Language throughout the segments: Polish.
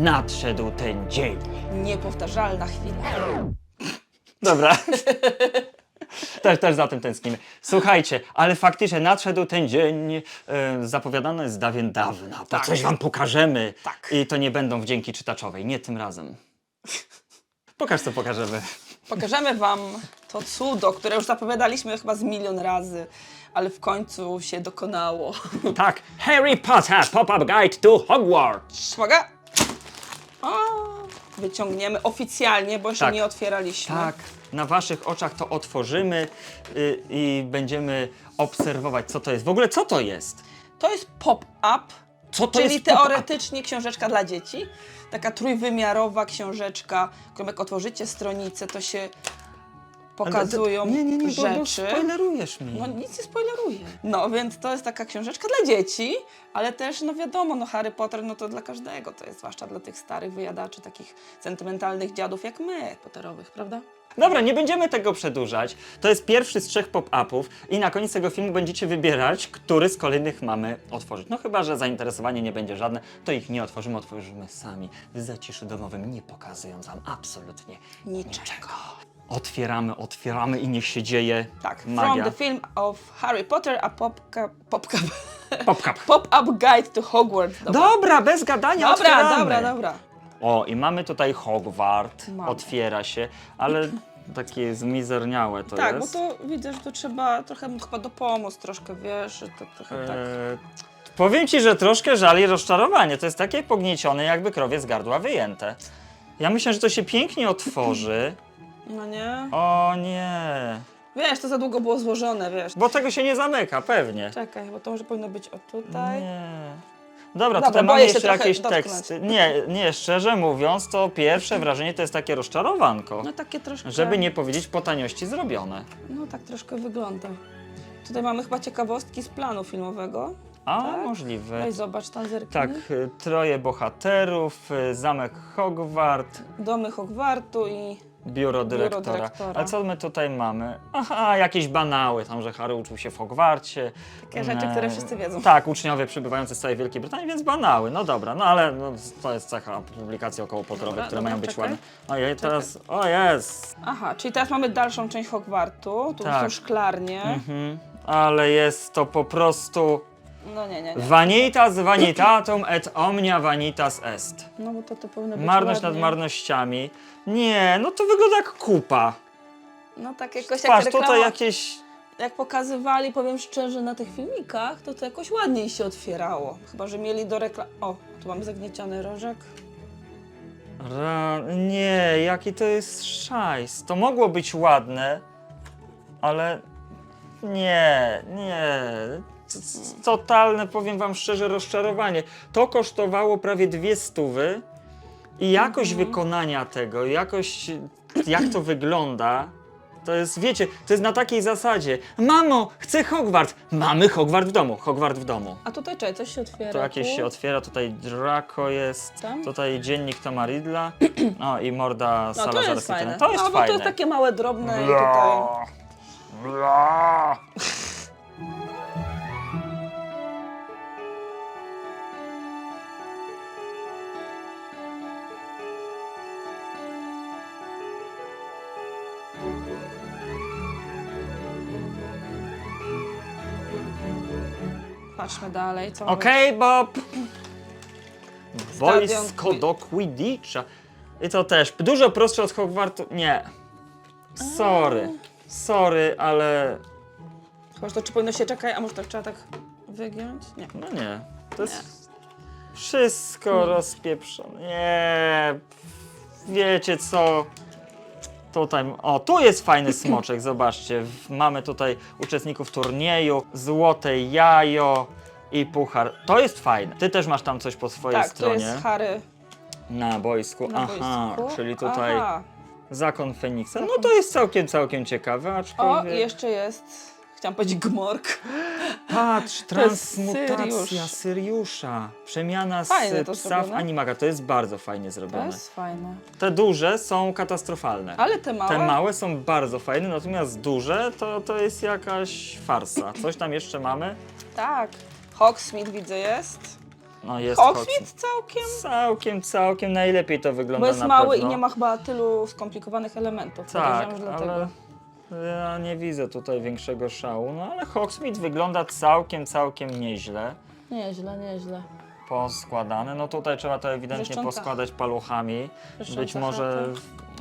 nadszedł ten dzień. Niepowtarzalna chwila. Dobra. Też, też za tym tęsknimy. Słuchajcie, ale faktycznie nadszedł ten dzień, e, zapowiadany jest dawien dawna, bo Tak. coś wam pokażemy. Tak. I to nie będą wdzięki czytaczowej, nie tym razem. Pokaż co pokażemy. Pokażemy Wam to cudo, które już zapowiadaliśmy chyba z milion razy, ale w końcu się dokonało. Tak, Harry Potter Pop-Up Guide to Hogwarts. Mogę? O, wyciągniemy oficjalnie, bo jeszcze Tak. nie otwieraliśmy. Tak, na waszych oczach to otworzymy y, i będziemy obserwować, co to jest. W ogóle co to jest? To jest pop-up, Co to czyli jest pop-up? teoretycznie książeczka dla dzieci. Taka trójwymiarowa książeczka, którą jak otworzycie stronicę, to się pokazują Nie, nie, nie, bo, bo rzeczy. spoilerujesz mi. No nic nie spoileruję. No więc to jest taka książeczka dla dzieci, ale też no wiadomo, no Harry Potter no to dla każdego, to jest zwłaszcza dla tych starych wyjadaczy, takich sentymentalnych dziadów jak my, Potterowych, prawda? Dobra, nie będziemy tego przedłużać. To jest pierwszy z trzech pop-upów i na koniec tego filmu będziecie wybierać, który z kolejnych mamy otworzyć. No chyba, że zainteresowanie nie będzie żadne, to ich nie otworzymy, otworzymy sami w zaciszu domowym, nie pokazując wam absolutnie Niczego. Otwieramy, otwieramy i niech się dzieje Tak, from magia. the film of Harry Potter, a popka, popka, Pop-up. pop-up guide to Hogwarts. Dobra, Dobra, bez gadania dobra, otwieramy. dobra, dobra. O, i mamy tutaj Hogwart, Mamy. otwiera się, ale takie zmizerniałe to tak, jest. bo to widzę, że to trzeba trochę mu chyba dopomóc troszkę, wiesz, że to trochę tak. Eee, powiem ci, że troszkę żal i rozczarowanie. To jest takie pogniecione, jakby krowie z gardła wyjęte. Ja myślę, że to się pięknie otworzy. No nie? O nie. Wiesz, to za długo było złożone, wiesz. Bo tego się nie zamyka, pewnie. Czekaj, bo to może powinno być o tutaj. Nie. Dobra, Dobra, tutaj boję mamy się jeszcze trochę jakieś dotknąć. teksty. Nie, nie, szczerze mówiąc, to pierwsze wrażenie to jest takie rozczarowanko. No takie troszkę. Żeby nie powiedzieć po taniości zrobione. No tak troszkę wygląda. Tutaj mamy chyba ciekawostki z planu filmowego. A, Tak? możliwe. Weź zobacz, tam zerknij. Tak, y, troje bohaterów, y, zamek Hogwart, Domy Hogwartu i... biuro dyrektora. dyrektora. A co my tutaj mamy? Aha, jakieś banały, tam, że Harry uczył się w Hogwarcie. Takie rzeczy, E, które wszyscy wiedzą. Tak, uczniowie przybywający z całej Wielkiej Brytanii, więc banały. No dobra, no ale no, to jest cecha publikacji okołopotorowych, Dobra, które dobra, mają być czekaj. ładne. Ojej, teraz, o jest! Aha, czyli teraz mamy dalszą część Hogwartu. Tu Tak. są szklarnie. Mhm. Ale jest to po prostu No nie, nie, nie. vanitas vanitatum et omnia vanitas est. No bo to, to powinno być Marność nad ładnie. marnościami. Nie, no to wygląda jak kupa. No tak jakoś Patrz, jak tutaj reklama, jakieś... jak pokazywali, powiem szczerze, na tych filmikach, to to jakoś ładniej się otwierało. Chyba, że mieli do reklam... O, tu mamy zagnieciony rożek. Ra... Nie, jaki to jest szajs. To mogło być ładne, ale... Nie, nie. Totalne, powiem wam szczerze, rozczarowanie. To kosztowało prawie dwie stówy i jakość wykonania tego, jakość, jak to wygląda, to jest, wiecie, to jest na takiej zasadzie. Mamo, chcę Hogwart. Mamy Hogwart w domu, Hogwart w domu. A tutaj, czekaj, coś się otwiera. To jakieś tu. się otwiera, tutaj Draco jest, Tam? tutaj dziennik Toma Riddla, no i morda No to Salazar jest fajne. To jest no, bo fajne. to jest takie małe, drobne i tutaj... Bla. Patrzmy dalej, co mamy. Okej, Bob. Boisko Stadion do Quidditcha. I to też dużo prostsze od Hogwartu. Nie. Sorry. Sorry, ale Chyba, że to czy powinno się czekać, a może tak trzeba tak wygiąć? Nie. No nie. To jest wszystko rozpieprzone. Nie. Wiecie co? Tutaj, o, tu jest fajny smoczek, zobaczcie. Mamy tutaj uczestników turnieju, złote jajo i puchar. To jest fajne. Ty też masz tam coś po swojej tak, to stronie. jest Harry Na boisku. na Aha, boisku. czyli tutaj Aha. zakon Feniksa. No to jest całkiem, całkiem ciekawe, O, aczkolwiek... i jeszcze jest, chciałam powiedzieć gmork. Patrz, transmutacja Syriusz. Syriusza. Przemiana z Fajnie to psa w zrobione. animaga. To jest bardzo fajnie To zrobione. jest fajne. Te duże są katastrofalne. Ale te małe? Te małe są bardzo fajne, natomiast duże to, to jest jakaś farsa. Coś tam jeszcze mamy? Tak. Hogsmeade widzę jest. No jest Hogsmeade Hogsmeade. całkiem, Całkiem, całkiem najlepiej to wygląda bo jest na mały pewno. i nie ma chyba tylu skomplikowanych elementów. Tak, Podejrzewam, że dlatego. ale ja nie widzę tutaj większego szału. No ale Hogsmeade wygląda całkiem, całkiem nieźle. Nieźle, nieźle. Poskładane. No tutaj trzeba to ewidentnie Błyszcząca. poskładać paluchami. Błyszcząca Być może,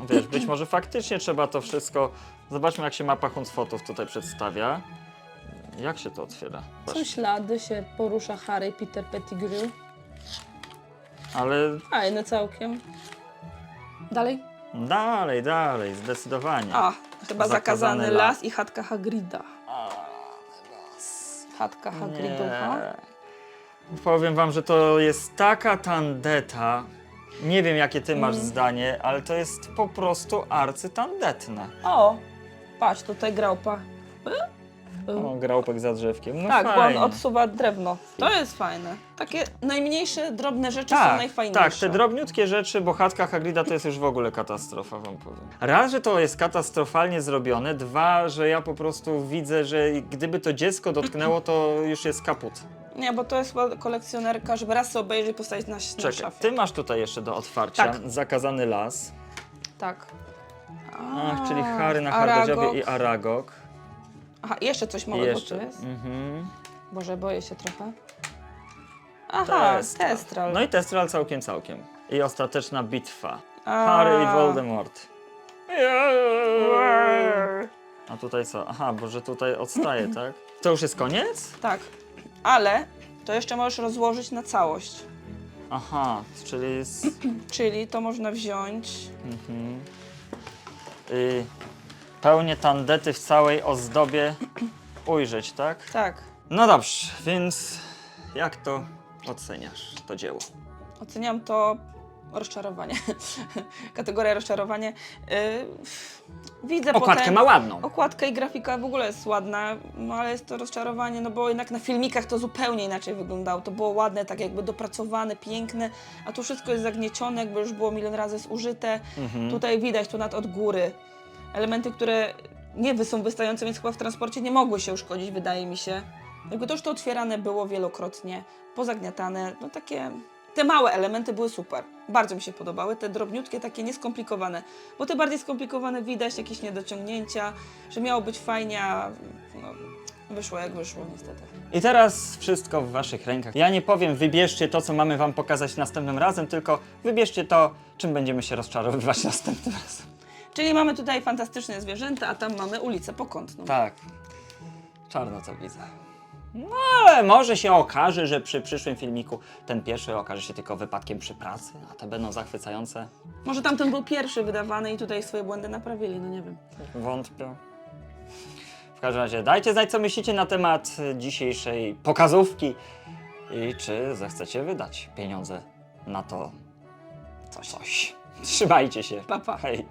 wiesz, być może faktycznie trzeba to wszystko... Zobaczmy jak się mapa Huncfotów tutaj przedstawia. Jak się to otwiera? Są ślady, się porusza Harry Peter Pettigrew. Ale Fajne całkiem. Dalej? dalej, dalej, zdecydowanie. A, chyba Zakazany zakazany, las. las i chatka Hagrida. Chatka Hagriducha. Nie. Powiem wam, że to jest taka tandeta. Nie wiem, jakie ty masz Mm. zdanie, ale to jest po prostu arcytandetne. O, patrz, tutaj grałpa. O, grałpek za drzewkiem. No tak, bo on fajnie. odsuwa drewno. To jest fajne. Takie najmniejsze, drobne rzeczy są tak, najfajniejsze. tak, te drobniutkie rzeczy, bo chatka Hagrida to jest już w ogóle katastrofa, wam powiem. Raz, że to jest katastrofalnie zrobione, dwa, że ja po prostu widzę, że gdyby to dziecko dotknęło, to już jest kaput. Nie, bo to jest chyba kolekcjonerka, żeby raz sobie obejrzeć i postawić na, na Czekaj, szafie. ty masz tutaj jeszcze do otwarcia Tak. zakazany las. Tak. Ach, czyli Harry na Aragog. Hardodziobie i Aragog. Aha, jeszcze coś małego jeszcze. tu jest. Mhm. Boże, boję się trochę. Aha, Testral. Testral. No i Testral całkiem, całkiem. I ostateczna bitwa. A. Harry i Voldemort. A tutaj co? Aha, bo że tutaj odstaje, tak? To już jest koniec? Tak, ale to jeszcze możesz rozłożyć na całość. Aha, czyli jest... Czyli to można wziąć. Mhm. Y, pełnię tandety w całej ozdobie ujrzeć, tak? Tak, No dobrze, więc jak to oceniasz, to dzieło? oceniam to rozczarowanie. Kategoria rozczarowanie. Yy, widzę Okładkę potem... ma ładną. Okładka i grafika w ogóle jest ładna, no ale jest to rozczarowanie, no bo jednak na filmikach to zupełnie inaczej wyglądało. To było ładne, tak jakby dopracowane, piękne, a tu wszystko jest zagniecione, jakby już było milion razy zużyte. Mhm. Tutaj widać tu nad od góry elementy, które nie są wystające, więc chyba w transporcie nie mogły się uszkodzić, wydaje mi się. Jakby to już to otwierane było wielokrotnie, pozagniatane, no takie... Te małe elementy były super. Bardzo mi się podobały, te drobniutkie, takie nieskomplikowane. Bo te bardziej skomplikowane widać, jakieś niedociągnięcia, że miało być fajnie, a no, wyszło jak wyszło niestety. I teraz wszystko w waszych rękach. Ja nie powiem, wybierzcie to, co mamy wam pokazać następnym razem, tylko wybierzcie to, czym będziemy się rozczarowywać następnym razem. Czyli mamy tutaj fantastyczne zwierzęta, a tam mamy ulicę pokątną. Tak. Czarno co widzę. No ale może się okaże, że przy przyszłym filmiku ten pierwszy okaże się tylko wypadkiem przy pracy, a te będą zachwycające. Może tamten był pierwszy wydawany i tutaj swoje błędy naprawili, no nie wiem. Wątpię. W każdym razie dajcie znać, co myślicie na temat dzisiejszej pokazówki i czy zechcecie wydać pieniądze na to coś. coś. Trzymajcie się. Pa, pa. Hej.